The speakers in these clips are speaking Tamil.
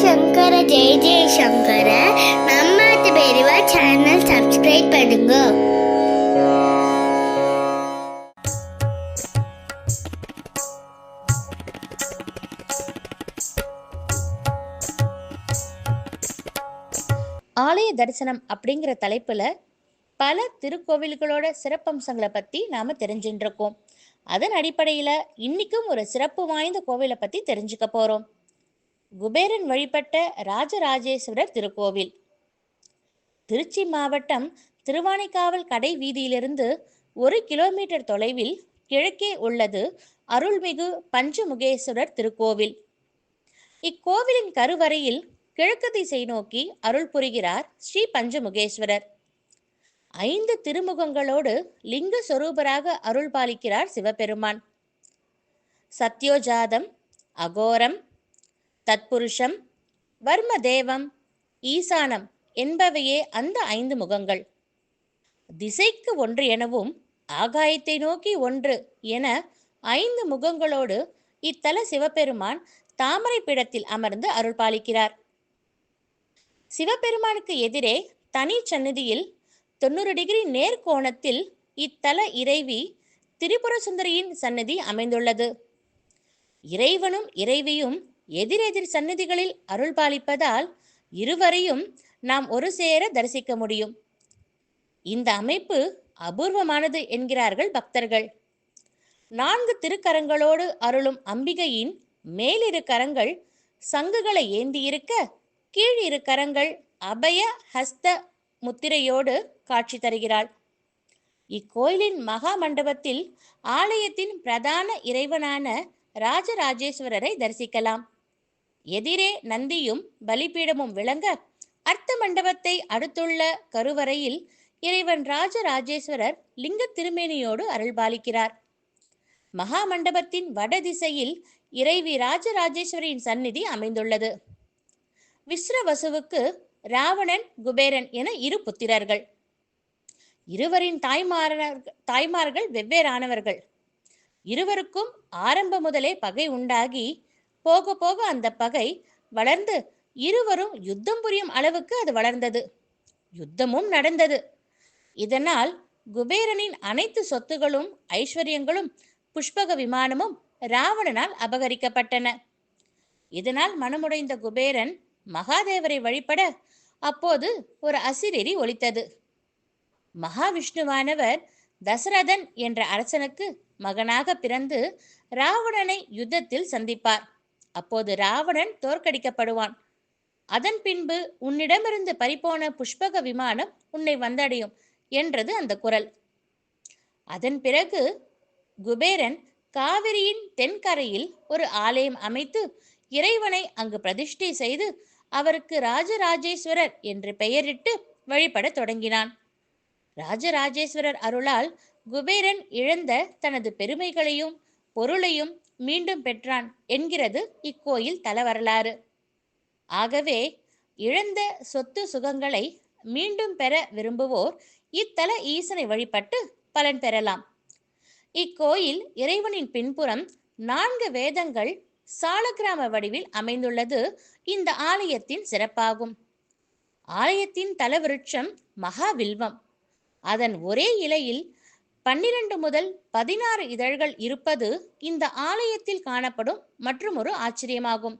சங்கர ஜெய ஜெய சங்கர நம்ம பெரியவா சேனல் சப்ஸ்கிரைப் பண்ணுங்க ஆலய தரிசனம் அப்படிங்கிற தலைப்புல பல திருக்கோவில்களோட சிறப்பம்சங்களை பத்தி நாம தெரிஞ்சுட்டு இருக்கோம் அதன் அடிப்படையில இன்னைக்கும் ஒரு சிறப்பு வாய்ந்த கோவிலை பத்தி தெரிஞ்சுக்க போறோம். குபேரன் வழிபட்ட ராஜராஜேஸ்வரர் திருக்கோவில். திருச்சி மாவட்டம் திருவானைக்காவல் கடை வீதியிலிருந்து ஒரு கிலோமீட்டர் தொலைவில் கிழக்கே உள்ளது அருள்மிகு பஞ்சமுகேஸ்வரர் திருக்கோவில். இக்கோவிலின் கருவறையில் கிழக்கு திசை நோக்கி அருள் புரிகிறார் ஸ்ரீ பஞ்சமுகேஸ்வரர். ஐந்து திருமுகங்களோடு லிங்க சொரூபராக அருள் பாலிக்கிறார் சிவபெருமான். சத்யோஜாதம் அகோரம் தத்புருஷம் வர்மதேவம் ஈசானம் என்பவையே அந்த ஐந்து முகங்கள். திசைக்கு ஒன்று எனவும் ஆகாயத்தை நோக்கி ஒன்று என ஐந்து முகங்களோடு இத்தல சிவபெருமான் தாமரை பீடத்தில் அமர்ந்து அருள்பாலிக்கிறார். சிவபெருமானுக்கு எதிரே தனி சந்நிதியில் தொண்ணூறு டிகிரி நேர்கோணத்தில் இத்தல இறைவி திரிபுர சுந்தரியின் சன்னதி அமைந்துள்ளது. இறைவனும் இறைவியும் எதிரெதிர் சந்நிதிகளில் அருள் பாலிப்பதால் இருவரையும் நாம் ஒரு சேர தரிசிக்க முடியும். இந்த அமைப்பு அபூர்வமானது என்கிறார்கள் பக்தர்கள். நான்கு திருக்கரங்களோடு அருளும் அம்பிகையின் மேலிரு கரங்கள் சங்குகளை ஏந்தியிருக்க கீழ் இரு கரங்கள் அபய ஹஸ்த முத்திரையோடு காட்சி தருகிறாள். இக்கோயிலின் மகா மண்டபத்தில் ஆலயத்தின் பிரதான இறைவனான ராஜராஜேஸ்வரரை தரிசிக்கலாம். எதிரே நந்தியும் பலிபீடமும் விளங்க அர்த்த மண்டபத்தை அடுத்துள்ள கருவறையில் இறைவன் ராஜராஜேஸ்வரர் லிங்க திருமேனியோடு அருள்பாலிக்கிறார். மகா மண்டபத்தின் வடதிசையில் இறைவி ராஜராஜேஸ்வரியின் சந்நிதி அமைந்துள்ளது. விஸ்ரவசுவுக்கு ராவணன் குபேரன் என இரு புத்திரர்கள். இருவரின் தாய்மாரர் தாய்மார்கள் வெவ்வேறானவர்கள். இருவருக்கும் ஆரம்ப முதலே பகை உண்டாகி போக போக அந்த பகை வளர்ந்து இருவரும் யுத்தம் புரியும் அளவுக்கு அது வளர்ந்தது. யுத்தமும் நடந்தது. இதனால் குபேரனின் அனைத்து சொத்துகளும் ஐஸ்வர்யங்களும் புஷ்பக விமானமும் ராவணனால் அபகரிக்கப்பட்டன. இதனால் மனமுடைந்த குபேரன் மகாதேவரை வழிபட அப்போது ஒரு அசிரேரி ஒலித்தது. மகாவிஷ்ணுவானவர் தசரதன் என்ற அரசனுக்கு மகனாக பிறந்து ராவணனை யுத்தத்தில் சந்திப்பார். அப்போது ராவணன் தோற்கடிக்கப்படுவான். அதன் பின்பு உன்னிடமிருந்து பறிபோன புஷ்பக விமானம் உன்னை வந்தடையும் என்றது அந்த குரல். அதன் பிறகு குபேரன் காவிரியின் தென்கரையில் ஒரு ஆலயம் அமைத்து இறைவனை அங்கு பிரதிஷ்டை செய்து அவருக்கு ராஜராஜேஸ்வரர் என்று பெயரிட்டு வழிபடத் தொடங்கினான். ராஜராஜேஸ்வரர் அருளால் குபேரன் இழந்த தனது பெருமைகளையும் பொருளையும் மீண்டும் பெற்றான் என்கிறது இக்கோயில் தலவரலாறு. ஆகவே இழந்த சொத்து சுகங்களை மீண்டும் பெற விரும்புவோர் இத்தல ஈசனை வழிபட்டு பலன் பெறலாம். இக்கோயில் இறைவனின் பின்புறம் நான்கு வேதங்கள் சாலக்கிராம வடிவில் அமைந்துள்ளது இந்த ஆலயத்தின் சிறப்பாகும். ஆலயத்தின் தலவிருட்சம் மகாவில்வம். அதன் ஒரே இலையில் பன்னிரண்டு முதல் பதினாறு இதழ்கள் இருப்பது இந்த ஆலயத்தில் காணப்படும் மற்றும் ஒரு ஆச்சரியமாகும்.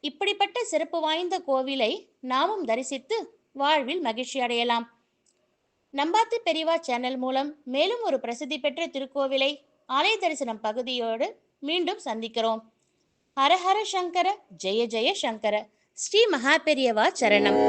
இப்படிப்பட்ட சிறப்பு வாய்ந்த கோவிலை நாமும் தரிசித்து வாழ்வில் மகிழ்ச்சி அடையலாம். நம்பாத்து பெரிவா சேனல் மூலம் மேலும் ஒரு பிரசித்தி பெற்ற திருக்கோவிலை ஆலய தரிசனம் பகுதியோடு மீண்டும் சந்திக்கிறோம். ஹரஹர சங்கர ஜெய ஜெய சங்கர ஸ்ரீ மகா பெரியவா சரணம்.